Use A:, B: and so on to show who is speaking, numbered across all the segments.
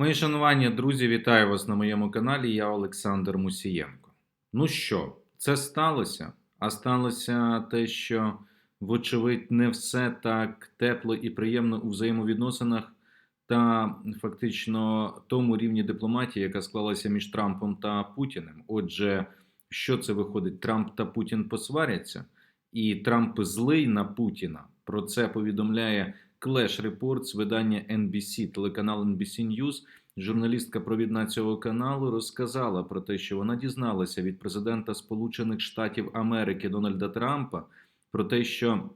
A: Мої шанування, друзі, вітаю вас на моєму каналі. Я Олександр Мусієнко. Ну що, це сталося? А сталося те, що, вочевидь, не все так тепло і приємно у взаємовідносинах та фактично тому рівні дипломатії, яка склалася між Трампом та Путіним. Отже, що це виходить? Трамп та Путін посваряться, і Трамп злий на Путіна. Про це повідомляє Clash Reports, видання NBC, телеканал NBC News. Журналістка провідна цього каналу розказала про те, що вона дізналася від президента Сполучених Штатів Америки Дональда Трампа про те, що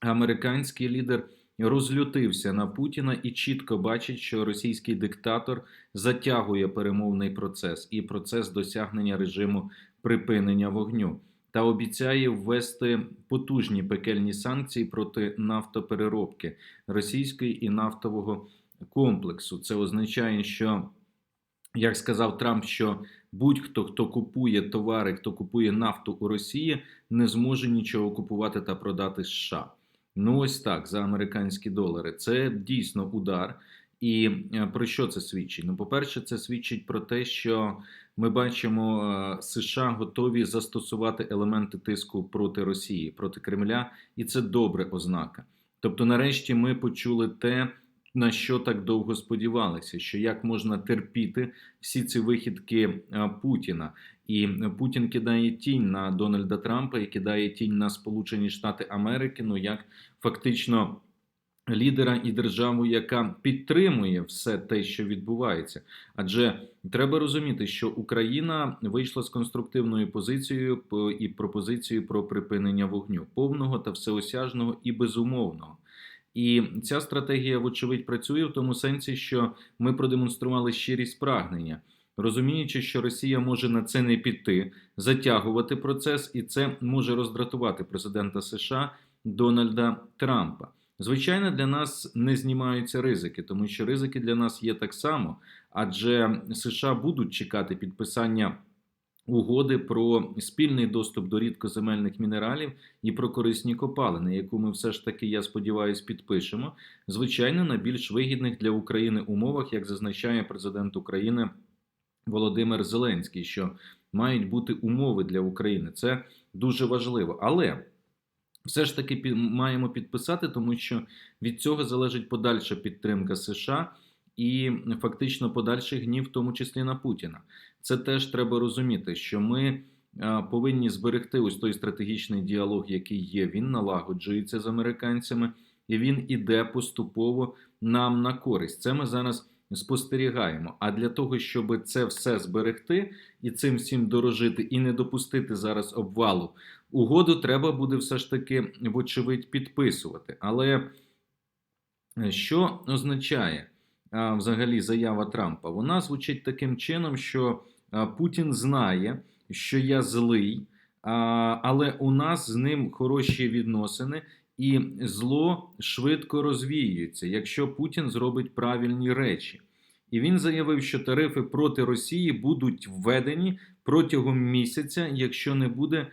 A: американський лідер розлютився на Путіна і чітко бачить, що російський диктатор затягує перемовний процес і процес досягнення режиму припинення вогню. Та обіцяє ввести потужні пекельні санкції проти нафтопереробки російської і нафтового комплексу. Це означає, що, як сказав Трамп, що будь-хто, хто купує товари, хто купує нафту у Росії, не зможе нічого купувати та продати США. Ну, ось так за американські долари. Це дійсно удар. І е, про що це свідчить? Ну, по-перше, це свідчить про те, що ми бачимо, е, США готові застосувати елементи тиску проти Росії, проти Кремля, і це добре ознака. Тобто, нарешті, ми почули те, на що так довго сподівалися, що як можна терпіти всі ці вихідки е, Путіна, і Путін кидає тінь на Дональда Трампа і кидає тінь на Сполучені Штати Америки. Ну як фактично. Лідера і державу, яка підтримує все те, що відбувається, адже треба розуміти, що Україна вийшла з конструктивною позицією і пропозицією про припинення вогню повного та всеосяжного і безумовного. І ця стратегія, вочевидь, працює в тому сенсі, що ми продемонстрували щирість прагнення, розуміючи, що Росія може на це не піти, затягувати процес, і це може роздратувати президента США Дональда Трампа. Звичайно, для нас не знімаються ризики, тому що ризики для нас є так само, адже США будуть чекати підписання угоди про спільний доступ до рідкоземельних мінералів і про корисні копалини, яку ми все ж таки, я сподіваюся, підпишемо. Звичайно, на більш вигідних для України умовах, як зазначає президент України Володимир Зеленський, що мають бути умови для України. Це дуже важливо. Але все ж таки маємо підписати, тому що від цього залежить подальша підтримка США і фактично подальший гнів, в тому числі на Путіна. Це теж треба розуміти, що ми повинні зберегти ось той стратегічний діалог, який є. Він налагоджується з американцями, і він іде поступово нам на користь. Це ми зараз спостерігаємо. А для того, щоб це все зберегти і цим всім дорожити, і не допустити зараз обвалу угоду, треба буде все ж таки, вочевидь, підписувати. Але е, що означає взагалі заява Трампа? Вона звучить таким чином, що Путін знає, що я злий, але у нас з ним хороші відносини. І зло швидко розвіюється, якщо Путін зробить правильні речі. І він заявив, що тарифи проти Росії будуть введені протягом місяця, якщо не буде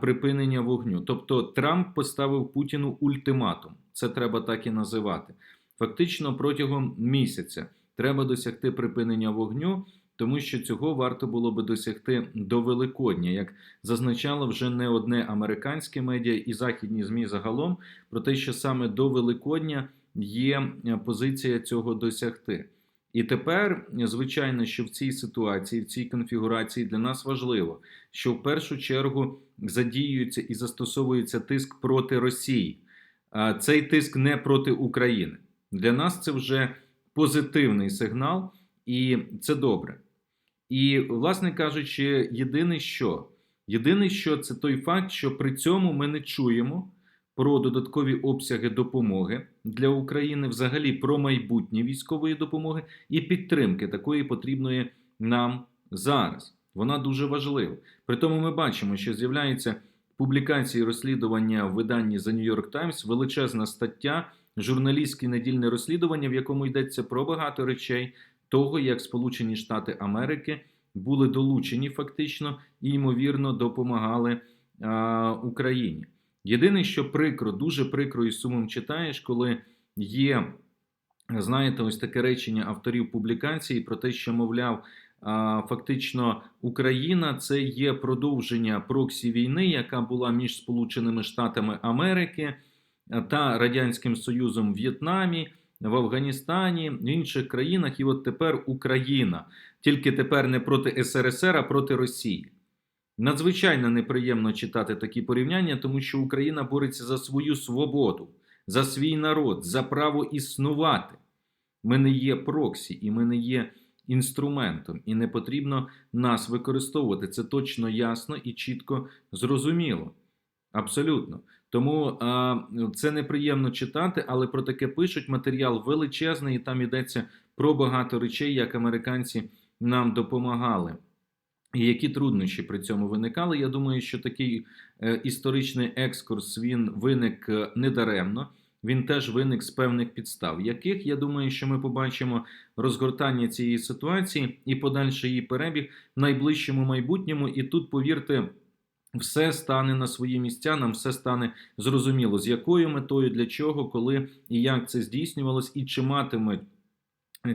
A: припинення вогню. Тобто Трамп поставив Путіну ультиматум. Це треба так і називати. Фактично, протягом місяця треба досягти припинення вогню. Тому що цього варто було би досягти до Великодня, як зазначало вже не одне американське медіа і західні змі загалом про те, що саме до Великодня є позиція цього досягти. І тепер, звичайно, що в цій ситуації, в цій конфігурації для нас важливо, що в першу чергу задіюється і застосовується тиск проти Росії. Цей тиск не проти України. Для нас це вже позитивний сигнал, і це добре. І, власне кажучи, єдине що, єдине, що це той факт, що при цьому ми не чуємо про додаткові обсяги допомоги для України, взагалі про майбутнє військової допомоги і підтримки такої потрібної нам зараз. Вона дуже важлива. При тому ми бачимо, що з'являються публікації розслідування в виданні The New York Times, величезна стаття, журналістське недільне розслідування, в якому йдеться про багато речей, того, як Сполучені Штати Америки були долучені фактично і ймовірно допомагали а, Україні. Єдине, що прикро, дуже прикро і сумом читаєш, коли є знаєте, ось таке речення авторів публікації про те, що, мовляв, фактично Україна це є продовження проксі війни, яка була між Сполученими Штатами Америки та Радянським Союзом в В'єтнамі, в Афганістані, в інших країнах, і от тепер Україна, тільки тепер не проти СРСР, а проти Росії. Надзвичайно неприємно читати такі порівняння, тому що Україна бореться за свою свободу, за свій народ, за право існувати. Ми не є проксі, і ми не є інструментом, і не потрібно нас використовувати. Це точно ясно і чітко зрозуміло. Абсолютно. Тому а, це неприємно читати, але про таке пишуть матеріал величезний, і там йдеться про багато речей, як американці нам допомагали. І які труднощі при цьому виникали. Я думаю, що такий е, історичний екскурс він виник е, недаремно. Він теж виник з певних підстав, яких я думаю, що ми побачимо розгортання цієї ситуації і подальший її перебіг в найближчому майбутньому. І тут, повірте, все стане на свої місця, нам все стане зрозуміло, з якою метою, для чого, коли і як це здійснювалось, і чи матиме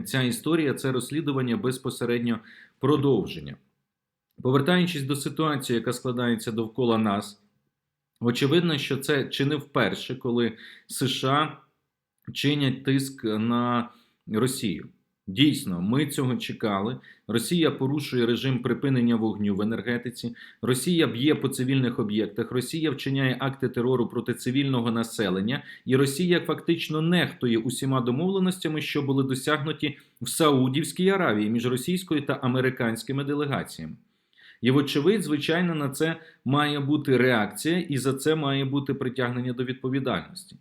A: ця історія, це розслідування безпосередньо продовження. Повертаючись до ситуації, яка складається довкола нас, очевидно, що це чи не вперше, коли США чинять тиск на Росію. Дійсно, ми цього чекали. Росія порушує режим припинення вогню в енергетиці. Росія б'є по цивільних об'єктах. Росія вчиняє акти терору проти цивільного населення, і Росія фактично нехтує усіма домовленостями, що були досягнуті в Саудівській Аравії між російською та американськими делегаціями. І, вочевидь, звичайно, на це має бути реакція, і за це має бути притягнення до відповідальності.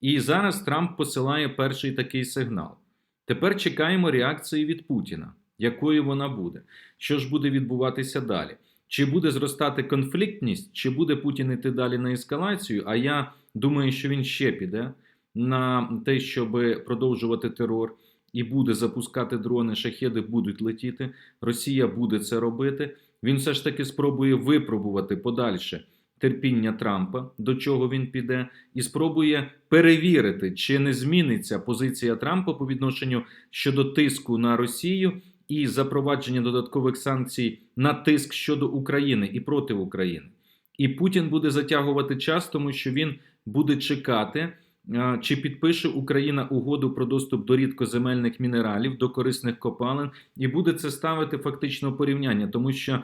A: І зараз Трамп посилає перший такий сигнал. Тепер чекаємо реакції від Путіна, якою вона буде. Що ж буде відбуватися далі? Чи буде зростати конфліктність, чи буде Путін іти далі на ескалацію? А я думаю, що він ще піде на те, щоб продовжувати терор, і буде запускати дрони, шахеди будуть летіти. Росія буде це робити. Він все ж таки спробує випробувати подальше терпіння Трампа, до чого він піде, і спробує перевірити, чи не зміниться позиція Трампа по відношенню щодо тиску на Росію і запровадження додаткових санкцій на тиск щодо України і проти України. І Путін буде затягувати час, тому що він буде чекати. Чи підпише Україна угоду про доступ до рідкоземельних мінералів, до корисних копалин, і буде це ставити фактично порівняння, тому що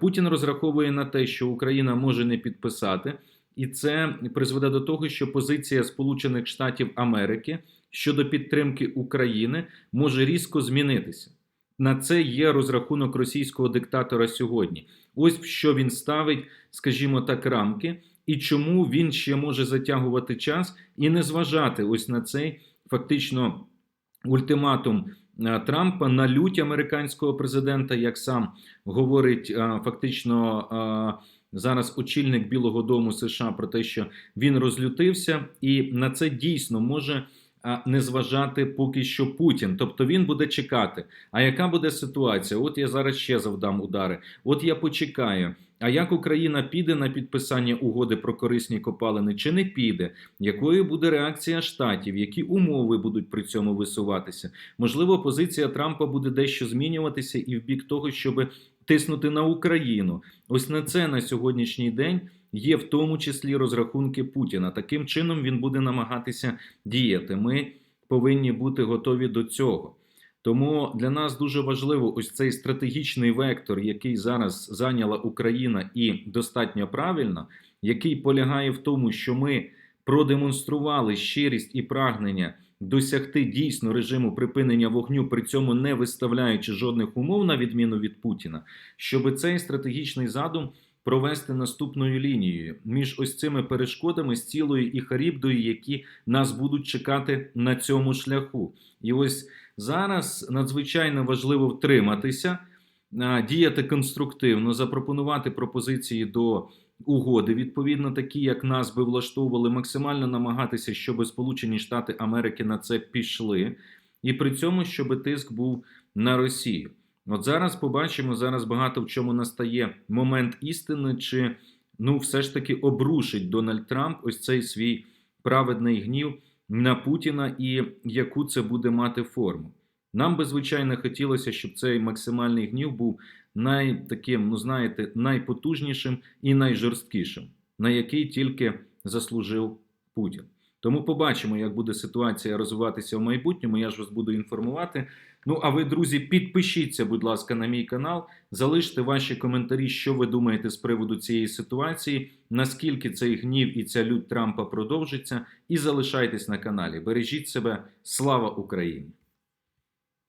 A: Путін розраховує на те, що Україна може не підписати, і це призведе до того, що позиція Сполучених Штатів Америки щодо підтримки України може різко змінитися. На це є розрахунок російського диктатора сьогодні. Ось що він ставить, скажімо так, рамки, і чому він ще може затягувати час і не зважати ось на цей фактично ультиматум Трампа на лють американського президента, як сам говорить е, фактично е, зараз очільник Білого Дому США про те, що він розлютився, і на це дійсно може. Не зважати поки що Путін, тобто він буде чекати. А яка буде ситуація? От я зараз ще завдам удари. От я почекаю. А як Україна піде на підписання угоди про корисні копалини, чи не піде? Якою буде реакція штатів? Які умови будуть при цьому висуватися? Можливо, позиція Трампа буде дещо змінюватися і в бік того, щоб тиснути на Україну. Ось на це на сьогоднішній день. Є в тому числі розрахунки Путіна. Таким чином він буде намагатися діяти. Ми повинні бути готові до цього. Тому для нас дуже важливо ось цей стратегічний вектор, який зараз зайняла Україна, і достатньо правильно, який полягає в тому, що ми продемонстрували щирість і прагнення досягти дійсно режиму припинення вогню, при цьому не виставляючи жодних умов на відміну від Путіна, щоб цей стратегічний задум. Провести наступною лінією між ось цими перешкодами з цілою і Харібдою, які нас будуть чекати на цьому шляху, і ось Зараз надзвичайно важливо втриматися, діяти конструктивно, запропонувати пропозиції до угоди, відповідно, такі, як нас би влаштовували, максимально намагатися, щоб Сполучені Штати Америки на це пішли, і при цьому, щоб тиск був на Росію. От зараз побачимо, зараз багато в чому настає момент істини, чи ну, все ж таки обрушить Дональд Трамп ось цей свій праведний гнів на Путіна і яку це буде мати форму. Нам би звичайно хотілося, щоб цей максимальний гнів був най таким, ну знаєте, найпотужнішим і найжорсткішим, на який тільки заслужив Путін. Тому побачимо, як буде ситуація розвиватися в майбутньому. Я ж вас буду інформувати. Ну а ви, друзі, підпишіться, будь ласка, на мій канал, залиште ваші коментарі, що ви думаєте з приводу цієї ситуації, наскільки цей гнів і ця лють Трампа продовжиться, і залишайтесь на каналі. Бережіть себе, слава Україні!